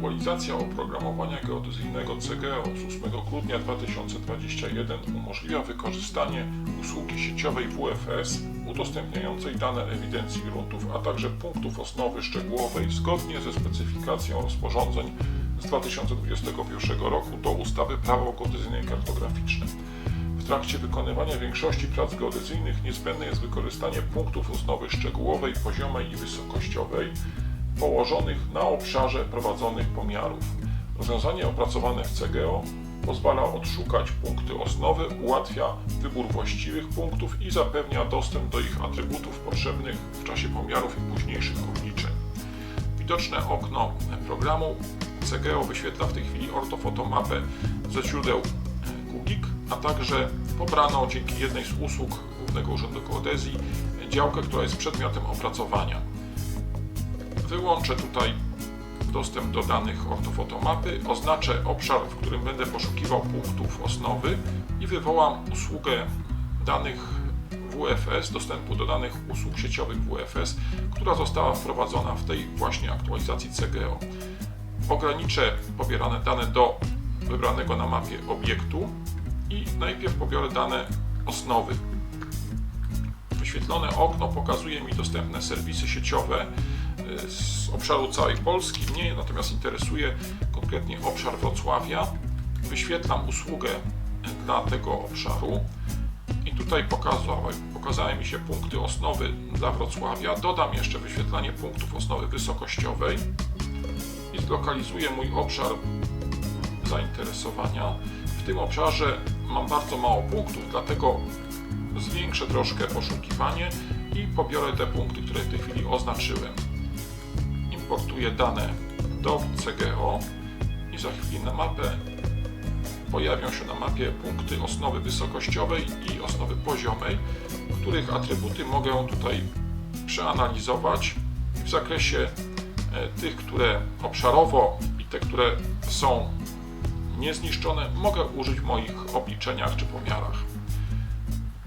Aktualizacja oprogramowania geodezyjnego CGO z 8 grudnia 2021 umożliwia wykorzystanie usługi sieciowej WFS udostępniającej dane ewidencji gruntów, a także punktów osnowy szczegółowej zgodnie ze specyfikacją rozporządzeń z 2021 roku do ustawy Prawo geodezyjne i kartograficzne. W trakcie wykonywania większości prac geodezyjnych niezbędne jest wykorzystanie punktów osnowy szczegółowej, poziomej i wysokościowej położonych na obszarze prowadzonych pomiarów. Rozwiązanie opracowane w CGO pozwala odszukać punkty osnowy, ułatwia wybór właściwych punktów i zapewnia dostęp do ich atrybutów potrzebnych w czasie pomiarów i późniejszych obliczeń. Widoczne okno programu CGO wyświetla w tej chwili ortofotomapę ze źródeł Gugik, a także pobrano dzięki jednej z usług Głównego Urzędu Geodezji działkę, która jest przedmiotem opracowania. Wyłączę tutaj dostęp do danych ortofotomapy, oznaczę obszar, w którym będę poszukiwał punktów osnowy i wywołam usługę danych WFS, dostępu do danych usług sieciowych WFS, która została wprowadzona w tej właśnie aktualizacji CGO. Ograniczę pobierane dane do wybranego na mapie obiektu i najpierw pobiorę dane osnowy. Wyświetlone okno pokazuje mi dostępne serwisy sieciowe y, z obszaru całej Polski. Mnie natomiast interesuje konkretnie obszar Wrocławia. Wyświetlam usługę dla tego obszaru i tutaj pokazały, pokazały mi się punkty osnowy dla Wrocławia. Dodam jeszcze wyświetlanie punktów osnowy wysokościowej i zlokalizuję mój obszar zainteresowania. W tym obszarze mam bardzo mało punktów, dlatego zwiększę troszkę poszukiwanie i pobiorę te punkty, które w tej chwili oznaczyłem. Importuję dane do CGO i za chwilę na mapę pojawią się na mapie punkty osnowy wysokościowej i osnowy poziomej, których atrybuty mogę tutaj przeanalizować w zakresie e, tych, które obszarowo i te, które są niezniszczone, mogę użyć w moich obliczeniach czy pomiarach.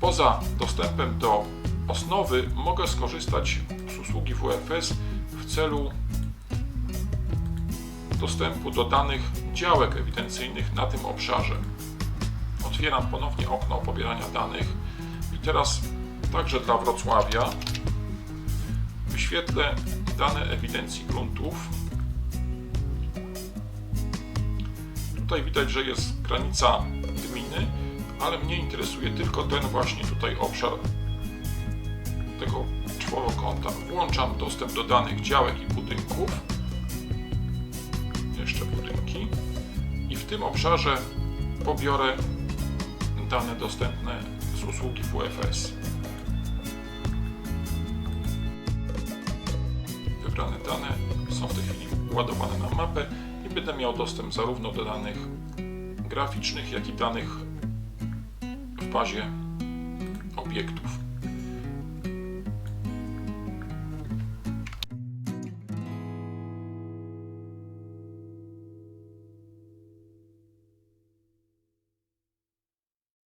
Poza dostępem do osnowy mogę skorzystać z usługi WFS w celu dostępu do danych działek ewidencyjnych na tym obszarze. Otwieram ponownie okno pobierania danych i teraz także dla Wrocławia wyświetlę dane ewidencji gruntów. Tutaj widać, że jest granica gminy, ale mnie interesuje tylko ten właśnie tutaj obszar tego czworokąta. Włączam dostęp do danych działek i budynków. Jeszcze budynki. I w tym obszarze pobiorę dane dostępne z usługi WFS. Wybrane dane są w tej chwili ładowane na mapę i będę miał dostęp zarówno do danych graficznych, jak i danych w bazie obiektów.